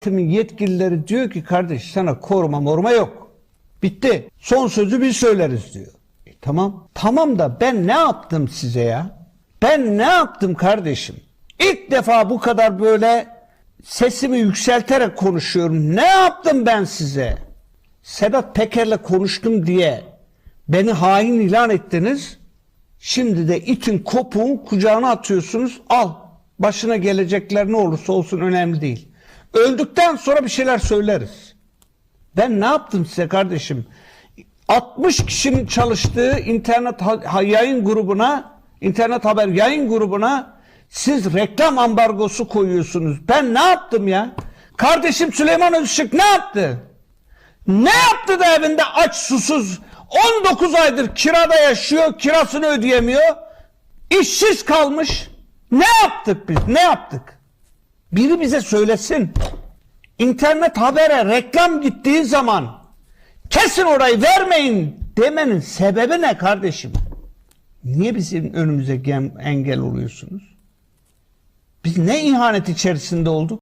Timin yetkilileri diyor ki kardeş sana koruma moruma yok. Bitti. Son sözü biz söyleriz diyor. E, tamam. Tamam da ben ne yaptım size ya? Ben ne yaptım kardeşim? İlk defa bu kadar böyle sesimi yükselterek konuşuyorum. Ne yaptım ben size? Sedat Peker'le konuştum diye beni hain ilan ettiniz. Şimdi de itin kopuğun kucağına atıyorsunuz. Al. Başına gelecekler ne olursa olsun önemli değil. Öldükten sonra bir şeyler söyleriz. Ben ne yaptım size kardeşim? 60 kişinin çalıştığı internet yayın grubuna, internet haber yayın grubuna siz reklam ambargosu koyuyorsunuz. Ben ne yaptım ya? Kardeşim Süleyman Özışık ne yaptı? Ne yaptı da evinde aç susuz 19 aydır kirada yaşıyor, kirasını ödeyemiyor. işsiz kalmış. Ne yaptık biz? Ne yaptık? Biri bize söylesin. İnternet habere reklam gittiği zaman kesin orayı vermeyin demenin sebebi ne kardeşim? Niye bizim önümüze engel oluyorsunuz? Biz ne ihanet içerisinde olduk?